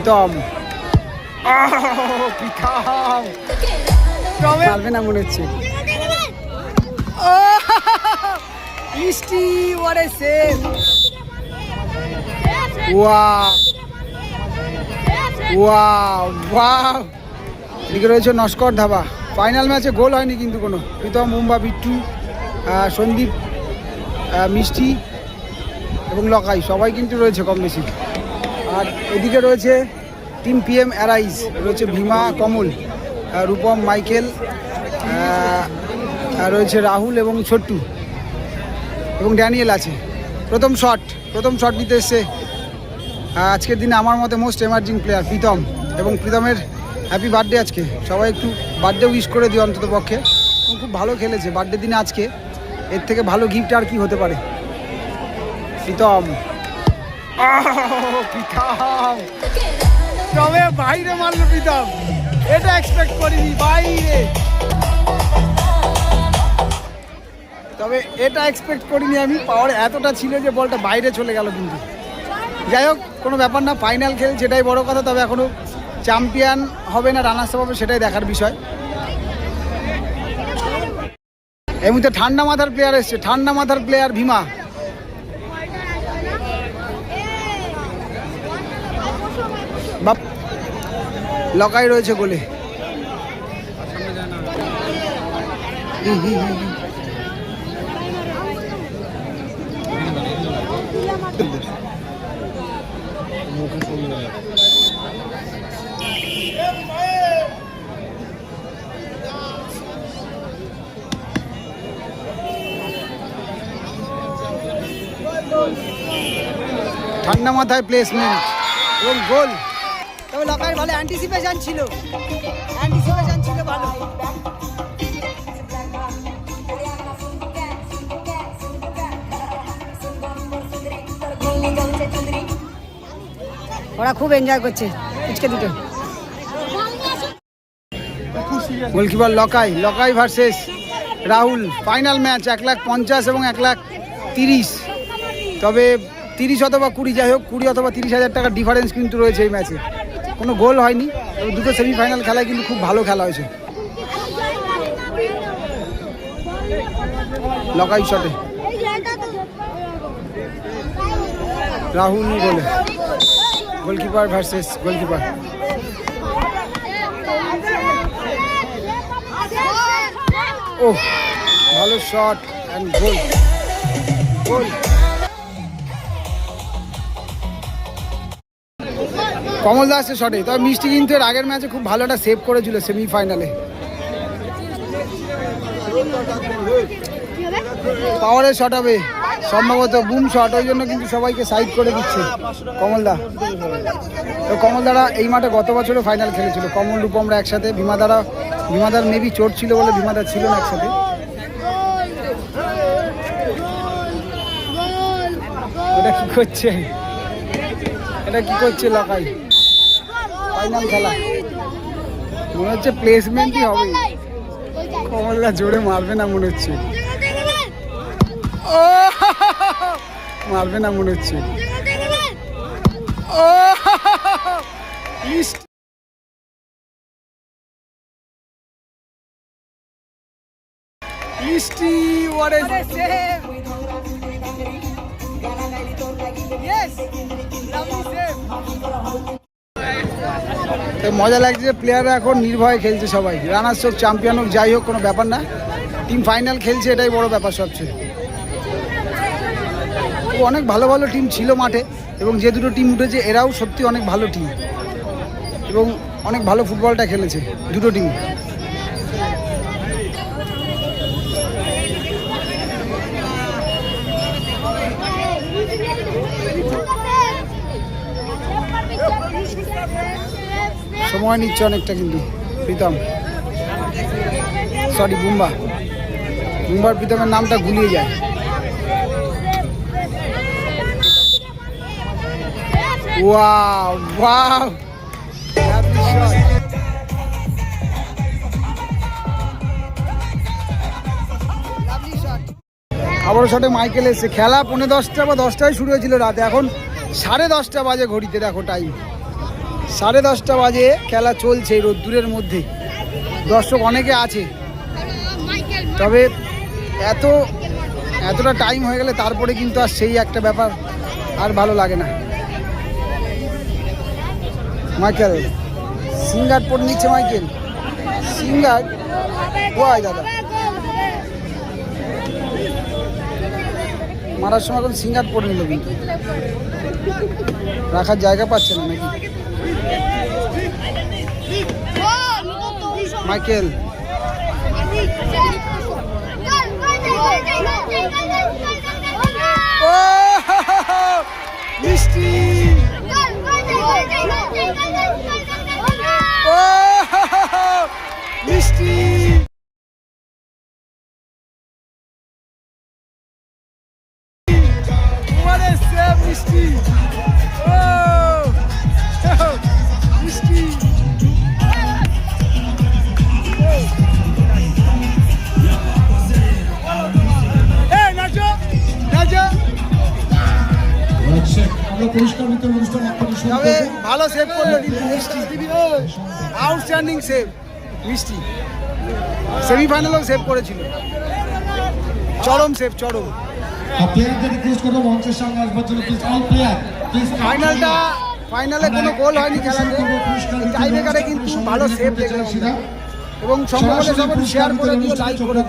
প্রীতম। প্রীতম। পারবে না মনে হচ্ছে। ও মিষ্টি ওরে সেভ ওয়াও ওয়াও ওয়াও এদিকে রয়েছে নস্কর ধাবা। ফাইনাল ম্যাচে গোল হয়নি কিন্তু কোনো। প্রীতম মুম্বা বিট্টু সন্দীপ মিষ্টি এবং লকাই। সবাই কিন্তু রয়েছে কম বেশি। আর এদিকে রয়েছে টিম পিএম অ্যারাইজ রয়েছে ভীমা, কমল রূপম, মাইকেল রয়েছে রাহুল এবং ছোট্টু এবং ড্যানিয়েল আছে। প্রথম শট প্রথম শট নিতে এসছে আজকের দিনে আমার মতে মোস্ট এমার্জিং প্লেয়ার প্রীতম এবং প্রীতমের হ্যাপি বার্থডে আজকে। সবাই একটু বার্থডে উইশ করে দিও অন্তত পক্ষে। খুব ভালো খেলেছে বার্থডে দিনে আজকে। এর থেকে ভালো গিফট আর কি হতে পারে? প্রীতম। তবে বাইরে মারলো প্রীতম এটা এক্সপেক্ট করিনি, বাইরে। তবে এটা এক্সপেক্ট করিনি আমি। পাওয়ার এতটা ছিল যে বলটা বাইরে চলে গেল কিন্তু। যাই হোক, কোনো ব্যাপার না ফাইনাল খেল সেটাই বড় কথা, তবে এখনও চ্যাম্পিয়ন হবে না রানার্স হবে, সেটাই দেখার বিষয়। এই মুহূর্তে ঠান্ডা মাথার প্লেয়ার এসছে। ঠান্ডা মাথার প্লেয়ার ভীমা। লকাই রয়েছে গোলে। ঠান্ডা মাথায় প্লেসমেন্ট এবং গোল ভালো অ্যান্টিসিপেশন ছিল। অ্যান্টিসিপেশন ছিল ভালো। ওরা খুব এনজয় করছে, আজকে দুটো। Goalkeeper Lokai Lokai versus Rahul final match এক লাখ পঞ্চাশ এবং এক লাখ তিরিশ। তবে তিরিশ অথবা কুড়ি, যাই হোক, কুড়ি অথবা তিরিশ হাজার টাকার ডিফারেন্স কিন্তু রয়েছে এই ম্যাচে কোনো গোল হয়নি। দুটো সেমিফাইনাল খেলায় কিন্তু খুব ভালো খেলা হয়েছে। লকাই শটে রাহুল গোলে। Goalkeeper versus goalkeeper. ও ভালো শট অ্যান্ড গোল গোল কমল দাসের শটে তবে মিষ্টি কিন্তু এর আগের ম্যাচে খুব ভালো একটা সেভ করেছিল সেমিফাইনালে পাওয়ারের শট হবে। সম্ভবত বুম শট ওই জন্য কিন্তু সবাইকে সাইড করে দিচ্ছে কমলদা তো কমলদারা এই মাঠে গত বছরও ফাইনাল খেলেছিল। কমল রূপমরা একসাথে ভীমাদারা ভীমাদার মেবি চোট ছিল বলে ভীমাদার ছিল না একসাথে। এটা কি করছে? এটা কি করছে লকাই? ফাইনাল খেলা। মনে হচ্ছে প্লেসমেন্টই হবে কমলদা জোরে মারবে না মনে হচ্ছে। ও! মারবে না মনে হচ্ছে। ও! মিষ্টি মিষ্টি what a yes lovely save তো মজা লাগছে যে প্লেয়াররা এখন নির্ভয়ে খেলছে সবাই। রানার্স হোক চ্যাম্পিয়ন হোক, যাই হোক, কোনো ব্যাপার না। টিম ফাইনাল খেলছে, এটাই বড় ব্যাপার সবচেয়ে। অনেক ভালো ভালো টিম ছিল মাঠে, এবং যে দুটো টিম উঠেছে, এরাও সত্যি অনেক ভালো টিম এবং অনেক ভালো ফুটবলটা খেলেছে, দুটো টিম সময় নিচ্ছে অনেকটা কিন্তু, প্রীতম। সরি বুম্বা। বুম্বার প্রীতমের নামটা গুলিয়ে যায়। Wow wow. আবারও শটে মাইকেল এসছে। খেলা পৌনে দশটা বা দশটায় শুরু হয়েছিল রাতে। এখন সাড়ে দশটা বাজে ঘড়িতে দেখো টাইম সাড়ে দশটা বাজে খেলা চলছে রোদ্দুরের মধ্যে। দর্শক অনেকে আছে। তবে এত, এতটা টাইম হয়ে গেলে তারপরে কিন্তু আর সেই একটা ব্যাপার আর ভালো লাগে না। মাইকেল, সিঙ্গার পড়ে নিচ্ছে মাইকেল। সিঙ্গার? কোয়াই দাদা। মারার সময় এখন সিঙ্গার পড়ে নিল কিন্তু। রাখার জায়গা পাচ্ছে না নাকি? মাইকেল। মিষ্টি। আমরা পুরস্কার বিতরণ অনুষ্ঠান আপনাদের শুরু তবে ভালো সেভ করল কিন্তু মিষ্টি আউটস্ট্যান্ডিং সেভ মিষ্টি। সেমিফাইনালেও সেভ করেছিল। চরম সেভ চরম। প্লেয়ারদের রিকোয়েস্ট করব মঞ্চের সামনে আসবার জন্য। প্লিজ অল প্লেয়ার প্লিজ ফাইনালটা ফাইনালে কোনো গোল হয়নি খেলাতে। টাইব্রেকারে কিন্তু ভালো সেভ দেখলাম। এবং সম্ভব হলে সবাই শেয়ার করে দিও লাইক করে